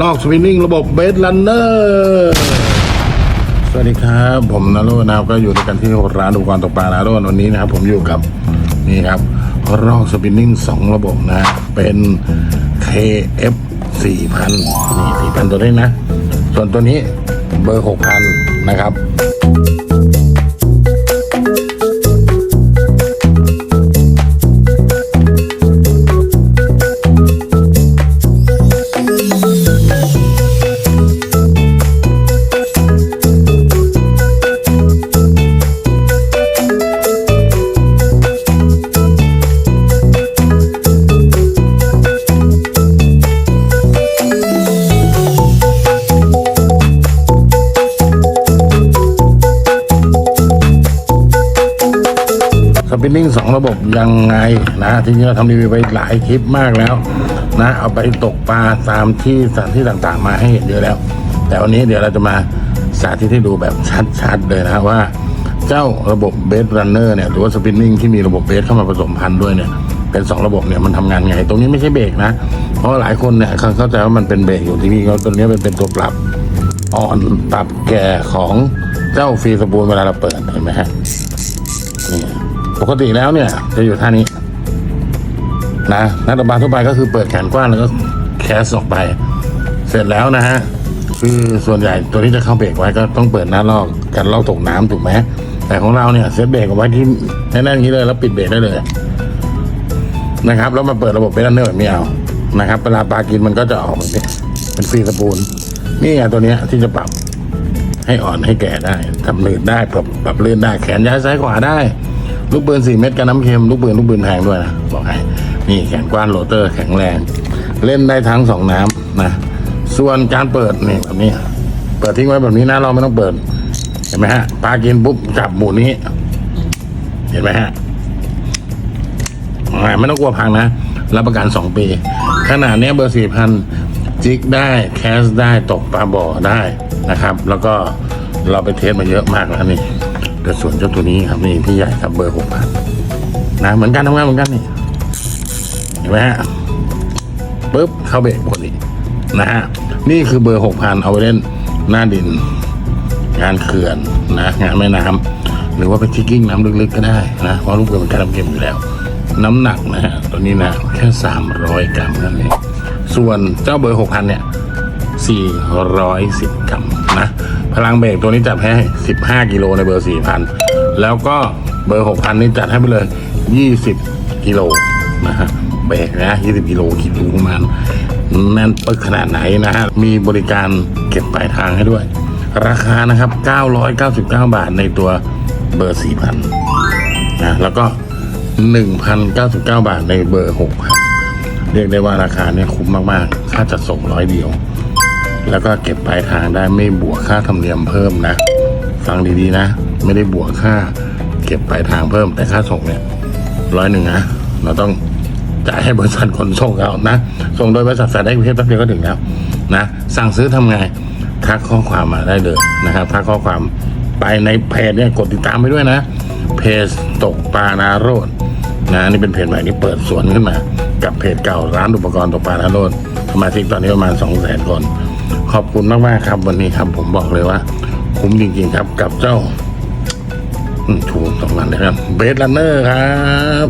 ลอกสวินนิ่งระบบเบสลันเนอร์สวัสดีครับ ผมนาโรจน์นะครับก็อยู่ด้วยกันที่ร้านอุปกรณ์ตกปลานาโรจน์วันนี้นะครับ ผมอยู่กับนี่ครับลอกสปินนิ่งสองระบบนะเป็น KF 4000นี่4,000 ตัวนี้นะ ส่วนตัวนี้เบอร์ 6,000 นะครับ สปินนิ่งสองระบบยังไงนะทีนี้เราทำรีวิวไปหลายคลิปมากแล้วนะเอาไปตกปลาตามที่สถานที่ต่างๆ มาให้เห็นเยอะแล้ว แต่วันนี้เดี๋ยวเราจะมาสาธิตให้ดูแบบชัดๆเลยนะว่า เจ้าระบบเบสรันเนอร์เนี่ยหรือว่าสปินนิ่งที่มีระบบเบสเข้ามาผสมพันธุ์ด้วยเนี่ยเป็นสองระบบเนี่ยมันทำงานไง ตรงนี้ไม่ใช่เบรกนะ เพราะหลายคนเนี่ยเข้าใจว่ามันเป็นเบรกอยู่ที่นี่ก็ตัวนี้เป็นเป็นตัวปรับอ่อนปรับแก่ของเจ้าฟรีสปูลเวลาเราเปิดเห็นไหมฮะ ปกติแล้วเนี่ย จะอยู่ท่านี้นะนักดำบาทั่วไปก็คือเปิดแขนกว้างแล้วก็แคสออกไป เสร็จแล้วนะฮะคือส่วนใหญ่ตัวนี้จะเข้าเบรกไว้ก็ต้องเปิดหน้าลอกกันลอกตกน้ำถูกไหมแต่ของเราเนี่ยเซตเบรกเอาไว้ที่แน่นๆอย่างนี้เลยแล้วปิดเบรกได้เลยนะครับแล้วมาเปิดระบบเบรกเนอร์แบบนี้เอานะครับเวลาปลากินมันก็จะออกแบบนี้เป็นฟรีสปูลนี่ไงตัวนี้ที่จะปรับให้อ่อนให้แก่ได้ทำลื่นได้ปรับปรับลื่นได้แขนย้ายซ้ายขวาได้ ลูกปืนสี่เม็ดกันน้ำเค็มลูกปืนลูกปืนแพงด้วยนะบอกให้นี่แขนกว้านโรเตอร์แข็งแรง เล่นได้ทั้งสองน้ำนะส่วนการเปิดนี่แบบนี้ เปิดทิ้งไว้แบบนี้นะเราไม่ต้องเปิด เห็นไหมฮะปลากินปุ๊บจับหมุนนี้ เห็นไหมฮะไม่ต้องกลัวพังนะรับประกันสองปี ขนาดเนี้ยเบอร์สี่พันจิกได้แคสได้ตกปลาบ่อได้นะครับ แล้วก็เราไปเทสมาเยอะมากแล้วนี่ แต่ส่วนเจ้าตัวนี้ครับนี่พี่ใหญ่ครับเบอร์หกพันนะเหมือนกันทำงานเหมือนกันนี่เห็นไหมฮะปุ๊บเข้าเบรกพอดีนะฮะนี่คือเบอร์หกพันเอาไปเล่นหน้าดิน งานเขื่อนนะงานแม่น้ำหรือว่าไปทิกกิ้งน้ำลึกๆก็ได้นะเพราะลูกเรือมันการน้ำเค็มอยู่แล้ว น้ำหนักนะฮะตัวนี้นะแค่สามร้อยกรัมนั่นเองส่วนเจ้าเบอร์หกพันเนี่ยสี่ร้อยสิบกรัมนะ พลังเบรกตัวนี้จัดให้สิบห้ากิโลในเบอร์สี่พันแล้วก็เบอร์หกพันนี่จัดให้ไปเลยยี่สิบกิโลนะฮะเบรกนะยี่สิบกิโลคิดดูประมาณแน่นปึกขนาดไหนนะฮะ มีบริการเก็บปลายทางให้ด้วย ราคานะครับ 999 บาทในตัวเบอร์ 4,000นะแล้วก็ 1,099 บาทในเบอร์ 6,000 เรียกได้ว่าราคาเนี่ยคุ้มมาก ๆ ค่าจัดส่งร้อยเดียว แล้วก็เก็บปลายทางได้ไม่บวกค่าธรรมเนียมเพิ่มนะ ฟังดีๆนะ ไม่ได้บวกค่า เก็บปลายทางเพิ่มแต่ค่าส่งเนี่ยร้อยหนึ่งนะเราต้องจ่ายให้บริษัทขนส่งเขานะ ส่งโดยบริษัทสายได้กรุงเทพแป๊บเดียวก็ถึงแล้วนะ สั่งซื้อทำไงทักข้อความมาได้เลยนะครับทักข้อความไปในเพจเนี่ยกดติดตามไปด้วยนะ เพจตกปลานาโรดนะนี่เป็นเพจใหม่ที่เปิดสวนขึ้นมา กับเพจเก่าร้านอุปกรณ์ตกปลานาโรดสมาชิกตอนนี้ประมาณ2 0 0 0 0 0คน ขอบคุณมากๆครับ วันนี้ครับ ผมบอกเลยว่า คุ้มจริงๆครับกับเจ้าถูกสองวันนะครับเบสลันเนอร์ครับ